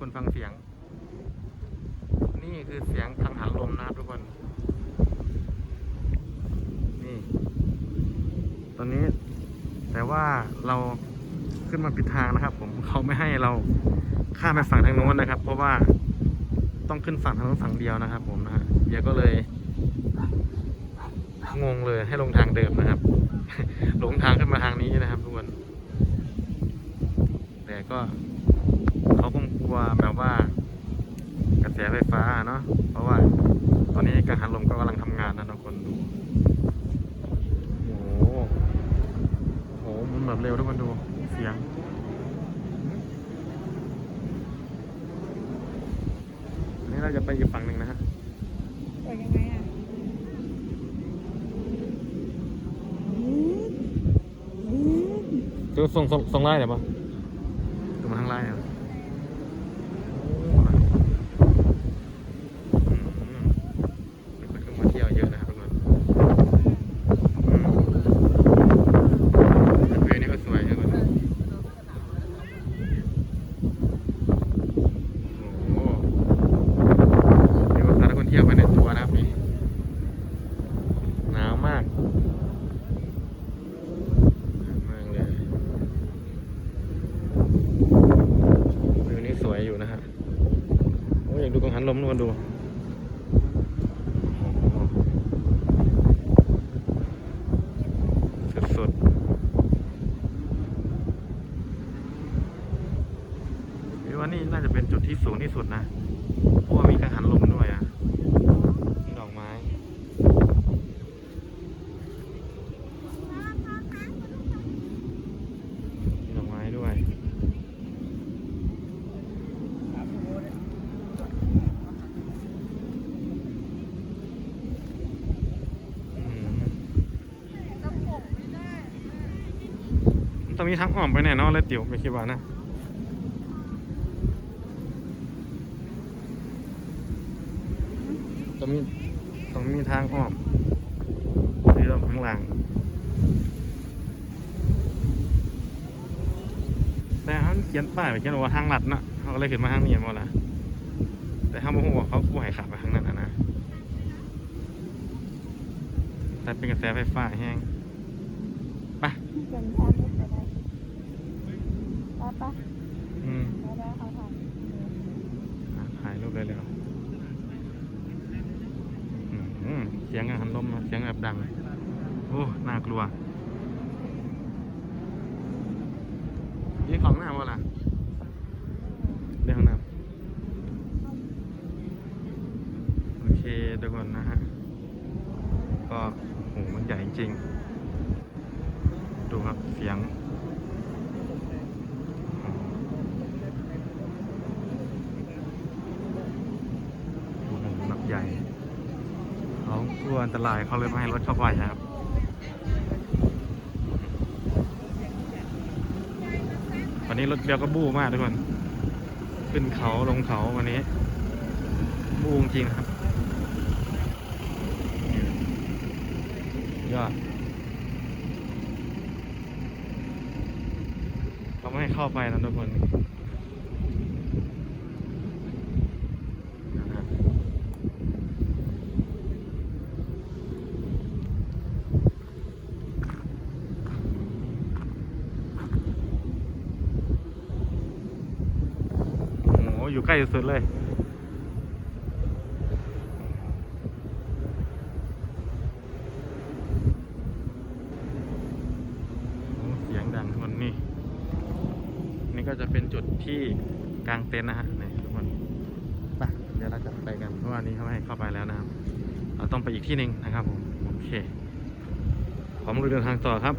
คนฟังเสียง นี่คือเสียงทางหันลมนะครับทุกคน นี่ ตอนนี้ แต่ว่าเราขึ้นมาผิดทางนะครับ ผมเขาไม่ให้เราข้ามไปฝั่งทางโน้นนะครับ เพราะว่าต้องขึ้นฝั่งทางโน้นฝั่งเดียวนะครับ ผมนะฮะเดี๋ยวก็เลยงงเลยให้ลงทางเดิมนะครับ หลงทางขึ้นมาทางนี้นะครับทุกคน แต่ก็ เขาคงกลัวแบบว่ากระแสไฟฟ้าเนาะเพราะว่า ตอนนี้กังหันลมก็กำลังทำงานนะทุกคนดูโอ้โหโอ้โหหมันแบบเร็วทุกคนดูเสียงอันนี้เราจะไปอีกฝั่งหนึ่งนะฮะเปิดยังไงอะอืมอืมตัวส่งส่งส่งไล่เดี๋ยวปะตัวมาทางไล่เหรออืมอืมมีคนเข้ามาเที่ยวเยอะนะครับทุกคนอืมแต่วิวนี้ก็สวยทุกคนโอ้โหเดี๋ยวพาทุกคนเที่ยวไปในตัวนะครับนี่หนาวมากหนาวมากเลย วิวนี้สวยอยู่นะฮะ โอ้ยอยากดูกัง หันลมวลดูสดสุดๆวิวว่านี่น่าจะเป็นจุดที่สูงที่สุดนะ เพราะว่ามีกังหันลมด้วยอะมีดอกไม้ มีดอกไม้ด้วย อืมมัน ต้องมีทางอ้อมไปแน่นอนเลยติ๋วไม่คิดว่านะต้องมีต้องมีทางอ้อมที่เราข้างล่างแต่เขาเขียนป้ายไปเขียนว่าทางลัดนะเขาก็เลยขึ้นมาทางนี้หมดละแต่เขาบอกว่าเขาผู้ให้ขับไปทางนั้นนะนะแต่เป็นกระแสไฟฟ้าแห้งไปะเกินชั้นนิดไปะอืมไปได้เขาทอะถ่ายรูปเลยเร็วอืมเสียงอาหันลมนะเสียงแบบดัง โอ้ น่ากลัวยี่ของหน้าบ่ล่ะเดี๋ยวของน้ำโอเคทุกคนนะฮะ ก็โหมันใหญ่จริง ดูครับเสียง โอ้โหหนักใหญ่ เขากลัวอันตรายเขาเลยไม่ให้รถเข้าไปนะครับวันนี้รถเบียวก็บู้มากทุกคน ขึ้นเขาลงเขาวันนี้ บู้จริงครับยอดเขาไม่ให้เข้าไปนะทุกคนนะฮะโอ้โห อยู่ใก ล้สุดเลยโอ้เสียงดังทุกคนนี่นี่ก็จะเป็นจุดที่กลางเต็นท์นะฮะนี่ทุกคนไปเดี๋ยวเราจะไปกันเพราะว่านี้เขาไม่ให้เข้าไปแล้วนะครับ เราต้องไปอีกที่หนึ่งนะครับผมโอเคพร้อมลุยเดินทางต่อครับ